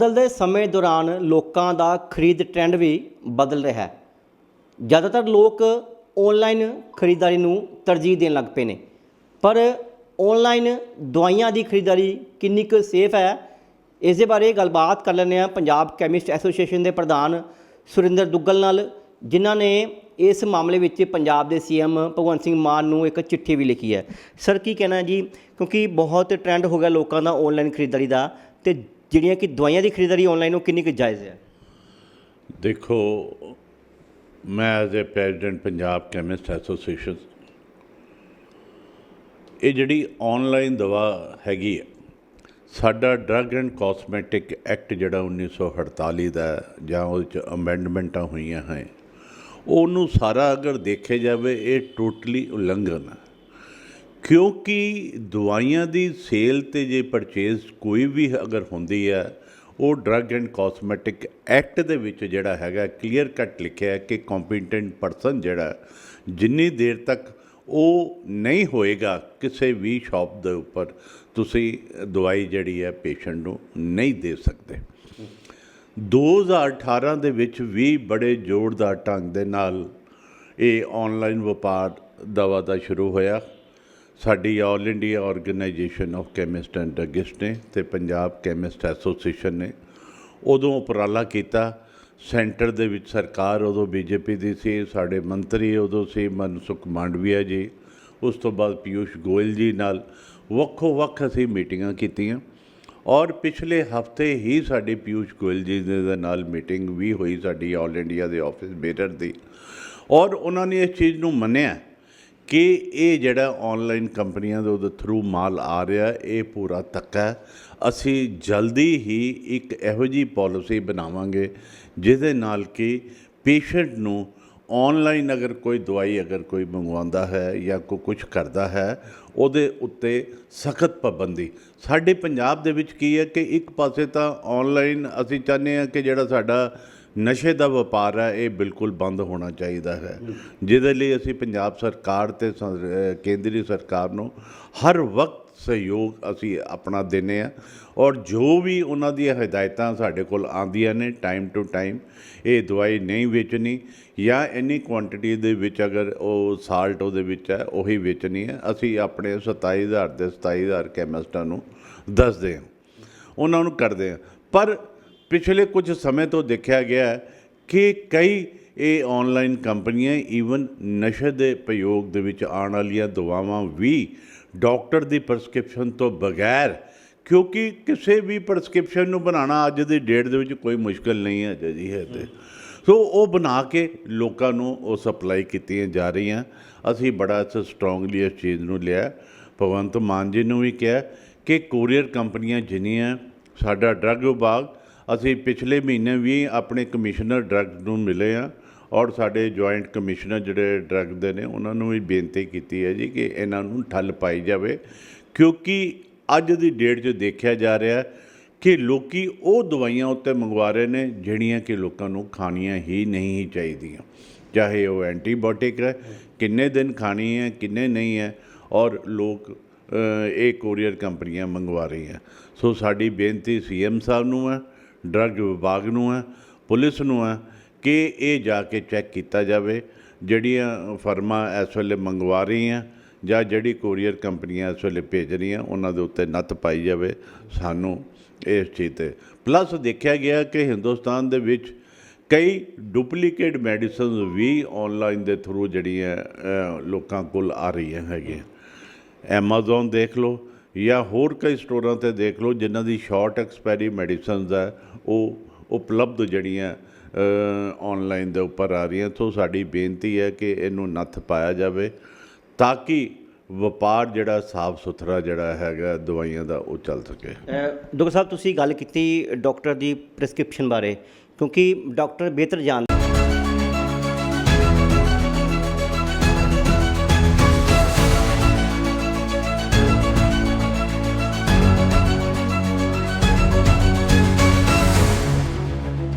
ਬਦਲਦੇ ਸਮੇਂ ਦੌਰਾਨ ਲੋਕਾਂ ਦਾ ਖਰੀਦ ਟ੍ਰੈਂਡ ਵੀ ਬਦਲ ਰਿਹਾ ਹੈ। ਜ਼ਿਆਦਾਤਰ ਲੋਕ ਆਨਲਾਈਨ ਖਰੀਦਦਾਰੀ ਨੂੰ ਤਰਜੀਹ ਦੇਣ ਲੱਗ ਪਏ ਨੇ। ਪਰ ਆਨਲਾਈਨ ਦਵਾਈਆਂ ਦੀ ਖਰੀਦਦਾਰੀ ਕਿੰਨੀ ਕੁ ਸੇਫ ਹੈ ਇਸ ਦੇ ਬਾਰੇ ਗੱਲਬਾਤ ਕਰ ਲੈਂਦੇ ਹਾਂ ਪੰਜਾਬ ਕੈਮਿਸਟ ਐਸੋਸੀਏਸ਼ਨ ਦੇ ਪ੍ਰਧਾਨ ਸੁਰਿੰਦਰ ਦੁੱਗਲ ਨਾਲ, ਜਿਨ੍ਹਾਂ ਨੇ ਇਸ ਮਾਮਲੇ ਵਿੱਚ ਪੰਜਾਬ ਦੇ ਸੀਐਮ ਭਗਵੰਤ ਸਿੰਘ ਮਾਨ ਨੂੰ ਇੱਕ ਚਿੱਠੀ ਵੀ ਲਿਖੀ ਹੈ। ਸਰ ਕੀ ਕਹਿਣਾ ਜੀ? ਕਿਉਂਕਿ ਬਹੁਤ ਟ੍ਰੈਂਡ ਹੋ ਗਿਆ ਲੋਕਾਂ ਦਾ ਆਨਲਾਈਨ ਖਰੀਦਦਾਰੀ ਦਾ ਤੇ ਜਿਹੜੀਆਂ ਕਿ ਦਵਾਈਆਂ ਦੀ ਖਰੀਦਦਾਰੀ ਆਨਲਾਈਨ ਉਹ ਕਿੰਨੀ ਕੁ ਜਾਇਜ਼ ਹੈ? ਦੇਖੋ, ਮੈਂ as a president Punjab chemist association ਇਹ ਜਿਹੜੀ ਆਨਲਾਈਨ ਦਵਾ ਹੈਗੀ ਹੈ, ਸਾਡਾ ਡਰੱਗ ਐਂਡ ਕਾਸਮੈਟਿਕ ਐਕਟ ਜਿਹੜਾ 1948 ਦਾ ਜਾਂ ਉਹਦੇ ਚ ਅਮੈਂਡਮੈਂਟਾਂ ਹੋਈਆਂ ਹੈ, ਉਹਨੂੰ ਸਾਰਾ ਅਗਰ ਦੇਖਿਆ ਜਾਵੇ, ਇਹ ਟੋਟਲੀ ਉਲੰਘਣ ਹੈ। ਕਿਉਂਕਿ ਦਵਾਈਆਂ ਦੀ ਸੇਲ ਤੇ ਜੇ ਪਰਚੇਜ਼ ਕੋਈ ਵੀ ਅਗਰ ਹੁੰਦੀ ਹੈ ਉਹ ਡਰੱਗ ਐਂਡ ਕਾਸਮੈਟਿਕ ਐਕਟ ਦੇ ਵਿੱਚ ਜਿਹੜਾ ਹੈਗਾ ਕਲੀਅਰ ਕੱਟ ਲਿਖਿਆ ਹੈ ਕਿ ਕੰਪੀਟੈਂਟ ਪਰਸਨ ਜਿਹੜਾ, ਜਿੰਨੀ ਦੇਰ ਤੱਕ ਉਹ ਨਹੀਂ ਹੋਏਗਾ ਕਿਸੇ ਵੀ ਸ਼ਾਪ ਦੇ ਉੱਪਰ, ਤੁਸੀਂ ਦਵਾਈ ਜਿਹੜੀ ਹੈ ਪੇਸ਼ੈਂਟ ਨੂੰ ਨਹੀਂ ਦੇ ਸਕਦੇ। 2018 ਦੇ ਵਿੱਚ ਵੀ ਬੜੇ ਜ਼ੋਰਦਾਰ ਢੰਗ ਦੇ ਨਾਲ ਇਹ ਆਨਲਾਈਨ ਵਪਾਰ ਦਵਾ ਦਾ ਸ਼ੁਰੂ ਹੋਇਆ। ਸਾਡੀ all India organisation of chemist and druggist ਨੇ ਤੇ ਪੰਜਾਬ ਕੈਮਿਸਟ ਐਸੋਸੀਏਸ਼ਨ ਨੇ ਉਦੋਂ ਉਪਰਾਲਾ ਕੀਤਾ। ਸੈਂਟਰ ਦੇ ਵਿੱਚ ਸਰਕਾਰ ਉਦੋਂ ਬੀਜੇਪੀ ਦੀ ਸੀ, ਸਾਡੇ ਮੰਤਰੀ ਉਦੋਂ ਸੀ, ਮਨਸੁਖ ਮਾਂਡਵੀਆ ਜੀ। ਉਸ ਤੋਂ ਬਾਅਦ ਪਿਊਸ਼ ਗੋਇਲ ਜੀ ਨਾਲ ਵੱਖੋ ਵੱਖ ਅਸੀਂ ਮੀਟਿੰਗਾਂ ਕੀਤੀਆਂ। ਔਰ ਪਿਛਲੇ ਹਫ਼ਤੇ ਹੀ ਸਾਡੀ ਪਿਊਸ਼ ਗੋਇਲ ਜੀ ਦੇ ਦੇ ਨਾਲ ਮੀਟਿੰਗ ਵੀ ਹੋਈ ਸਾਡੀ ਆਲ ਇੰਡੀਆ ਦੇ ਆਫਿਸ ਬੇਟਰ ਦੀ। ਔਰ ਉਹਨਾਂ ਨੇ ਇਸ ਚੀਜ਼ ਨੂੰ ਮੰਨਿਆ। ਕਿ ਇਹ ਜਿਹੜਾ ਆਨਲਾਈਨ ਕੰਪਨੀਆਂ ਦੇ ਉਹਦੇ ਥਰੂ ਮਾਲ ਆ ਰਿਹਾ, ਇਹ ਪੂਰਾ ਧੱਕਾ ਅਸੀਂ ਜਲਦੀ ਹੀ ਇੱਕ ਇਹੋ ਜਿਹੀ ਪਾਲਿਸੀ ਬਣਾਵਾਂਗੇ, ਜਿਹਦੇ ਨਾਲ ਕਿ ਪੇਸ਼ੈਂਟ ਨੂੰ ਆਨਲਾਈਨ ਅਗਰ ਕੋਈ ਦਵਾਈ ਅਗਰ ਕੋਈ ਮੰਗਵਾਉਂਦਾ ਹੈ ਜਾਂ ਕੋਈ ਕੁਝ ਕਰਦਾ ਹੈ, ਉਹਦੇ ਉੱਤੇ ਸਖਤ ਪਾਬੰਦੀ। ਸਾਡੇ ਪੰਜਾਬ ਦੇ ਵਿੱਚ ਕੀ ਹੈ ਕਿ ਇੱਕ ਪਾਸੇ ਤਾਂ ਆਨਲਾਈਨ ਅਸੀਂ ਚਾਹੁੰਦੇ ਹਾਂ ਕਿ ਜਿਹੜਾ ਸਾਡਾ ਨਸ਼ੇ ਦਾ ਵਪਾਰ ਹੈ, ਇਹ ਬਿਲਕੁਲ ਬੰਦ ਹੋਣਾ ਚਾਹੀਦਾ ਹੈ। ਜਿਹਦੇ ਲਈ ਅਸੀਂ ਪੰਜਾਬ ਸਰਕਾਰ ਤੇ ਕੇਂਦਰੀ ਸਰਕਾਰ ਨੂੰ ਹਰ ਵਕਤ ਸਹਿਯੋਗ ਅਸੀਂ ਆਪਣਾ ਦਿੰਦੇ ਆ ਔਰ ਜੋ ਵੀ ਉਹਨਾਂ ਦੀਆਂ ਹਦਾਇਤਾਂ ਸਾਡੇ ਕੋਲ ਆਉਂਦੀਆਂ ਨੇ ਟਾਈਮ ਟੂ ਟਾਈਮ ਇਹ ਦਵਾਈ ਨਹੀਂ ਵੇਚਣੀ ਜਾਂ ਇੰਨੀ ਕੁਆਂਟੀਟੀ ਦੇ ਵਿੱਚ ਅਗਰ ਉਹ ਸਾਲਟ ਉਹਦੇ ਵਿੱਚ ਹੈ, ਉਹੀ ਵੇਚਣੀ ਹੈ। ਅਸੀਂ ਆਪਣੇ 27000 ਦੇ 27000 ਕੈਮਿਸਟਾਂ ਨੂੰ ਦੱਸਦੇ ਹਾਂ। ਉਹਨਾਂ ਨੂੰ ਕਰਦੇ ਹਾਂ। ਪਰ ਪਿਛਲੇ ਕੁਝ ਸਮੇਂ ਤੋਂ ਦੇਖਿਆ ਗਿਆ ਕਿ ਕਈ ਇਹ ਆਨਲਾਈਨ ਕੰਪਨੀਆਂ ਈਵਨ ਨਸ਼ੇ ਦੇ ਪ੍ਰਯੋਗ ਦੇ ਵਿੱਚ ਆਉਣ ਵਾਲੀਆਂ ਦਵਾਵਾਂ ਵੀ ਡਾਕਟਰ ਦੀ ਪ੍ਰਸਕ੍ਰਿਪਸ਼ਨ ਤੋਂ ਬਗੈਰ, ਕਿਉਂਕਿ ਕਿਸੇ ਵੀ ਪ੍ਰਸਕ੍ਰਿਪਸ਼ਨ ਨੂੰ ਬਣਾਉਣਾ ਅੱਜ ਦੀ ਡੇਟ ਦੇ ਵਿੱਚ ਕੋਈ ਮੁਸ਼ਕਲ ਨਹੀਂ ਹੈ ਜੀ ਹੈ ਤੇ। ਸੋ ਉਹ ਬਣਾ ਕੇ ਲੋਕਾਂ ਨੂੰ ਉਹ ਸਪਲਾਈ ਕੀਤੀਆਂ ਜਾ ਰਹੀਆਂ। ਅਸੀਂ ਬੜਾ ਸਟਰੋਂਗਲੀ ਇਸ ਚੀਜ਼ ਨੂੰ ਲਿਆ। ਭਗਵੰਤ ਮਾਨ ਜੀ ਨੂੰ ਵੀ ਕਿਹਾ ਕਿ ਕੋਰੀਅਰ ਕੰਪਨੀਆਂ ਜਿੰਨੀਆਂ ਸਾਡਾ ਡਰੱਗ ਵਿਭਾਗ ਅਸੀਂ ਪਿਛਲੇ ਮਹੀਨੇ ਵੀ ਆਪਣੇ ਕਮਿਸ਼ਨਰ ਡਰੱਗ ਨੂੰ ਮਿਲੇ ਆ ਔਰ ਸਾਡੇ ਜੁਆਇੰਟ ਕਮਿਸ਼ਨਰ ਜਿਹੜੇ ਡਰੱਗ ਦੇ ਨੇ, ਉਹਨਾਂ ਨੂੰ ਵੀ ਬੇਨਤੀ ਕੀਤੀ ਹੈ ਜੀ ਕਿ ਇਹਨਾਂ ਨੂੰ ਠੱਲ ਪਾਈ ਜਾਵੇ। ਕਿਉਂਕਿ ਅੱਜ ਦੀ ਡੇਟ 'ਚ ਦੇਖਿਆ ਜਾ ਰਿਹਾ ਕਿ ਲੋਕੀ ਉਹ ਦਵਾਈਆਂ ਉੱਤੇ ਮੰਗਵਾ ਰਹੇ ਨੇ ਜਿਹੜੀਆਂ ਕਿ ਲੋਕਾਂ ਨੂੰ ਖਾਣੀਆਂ ਹੀ ਨਹੀਂ ਚਾਹੀਦੀਆਂ। ਚਾਹੇ ਉਹ ਐਂਟੀਬਾਇਓਟਿਕ ਹੈ, ਕਿੰਨੇ ਦਿਨ ਖਾਣੀ ਹੈ, ਕਿੰਨੇ ਨਹੀਂ ਹੈ ਔਰ ਲੋਕ ਇਹ ਕੋਰੀਅਰ ਕੰਪਨੀਆਂ ਮੰਗਵਾ ਰਹੀਆਂ। ਸੋ ਸਾਡੀ ਬੇਨਤੀ ਸੀਐਮ ਸਾਹਿਬ ਨੂੰ ਹੈ ਡਰੱਗ ਵਿਭਾਗ ਨੂੰ ਹੈ, ਪੁਲਿਸ ਨੂੰ ਹੈ, ਕਿ ਇਹ ਜਾ ਕੇ ਚੈੱਕ ਕੀਤਾ ਜਾਵੇ, ਜਿਹੜੀਆਂ ਫਰਮਾਂ ਇਸ ਵੇਲੇ ਮੰਗਵਾ ਰਹੀਆਂ ਜਾਂ ਜਿਹੜੀ ਕੋਰੀਅਰ ਕੰਪਨੀਆਂ ਇਸ ਵੇਲੇ ਭੇਜ ਰਹੀਆਂ, ਉਹਨਾਂ ਦੇ ਉੱਤੇ ਨੱਤ ਪਾਈ ਜਾਵੇ, ਸਾਨੂੰ ਇਸ ਚੀਜ਼ ਤੇ। ਪਲੱਸ ਦੇਖਿਆ ਗਿਆ ਕਿ ਹਿੰਦੁਸਤਾਨ ਦੇ ਵਿੱਚ ਕਈ ਡੁਪਲੀਕੇਟ ਮੈਡੀਸਿਨਸ ਵੀ ਆਨਲਾਈਨ ਦੇ ਥਰੂ ਜਿਹੜੀਆਂ ਲੋਕਾਂ ਕੋਲ ਆ ਰਹੀਆਂ ਹੈਗੀਆਂ। ਐਮਾਜ਼ੋਨ ਦੇਖ ਲਓ ਜਾਂ ਹੋਰ ਕਈ ਸਟੋਰਾਂ ਤੇ ਦੇਖ ਲਓ, ਜਿਨ੍ਹਾਂ ਦੀ ਸ਼ਾਰਟ ਐਕਸਪਾਇਰੀ ਮੈਡੀਸਨਸ ਹੈ, ਉਹ ਉਪਲਬਧ ਜਿਹੜੀਆਂ ਆਨਲਾਈਨ ਦੇ ਉੱਪਰ ਆ ਰਹੀਆਂ ਸੋ ਸਾਡੀ ਬੇਨਤੀ ਹੈ ਕਿ ਇਹਨੂੰ ਨੱਥ ਪਾਇਆ ਜਾਵੇ ਤਾਂ ਕਿ ਵਪਾਰ ਜਿਹੜਾ ਸਾਫ਼ ਸੁਥਰਾ ਜਿਹੜਾ ਹੈਗਾ ਦਵਾਈਆਂ ਦਾ, ਉਹ ਚੱਲ ਸਕੇ। ਡਾਕਟਰ ਸਾਹਿਬ, ਤੁਸੀਂ ਗੱਲ ਕੀਤੀ ਡਾਕਟਰ ਦੀ ਪ੍ਰੈਸਕ੍ਰਿਪਸ਼ਨ ਬਾਰੇ, ਕਿਉਂਕਿ ਡਾਕਟਰ ਬਿਹਤਰ ਜਾਣਦੇ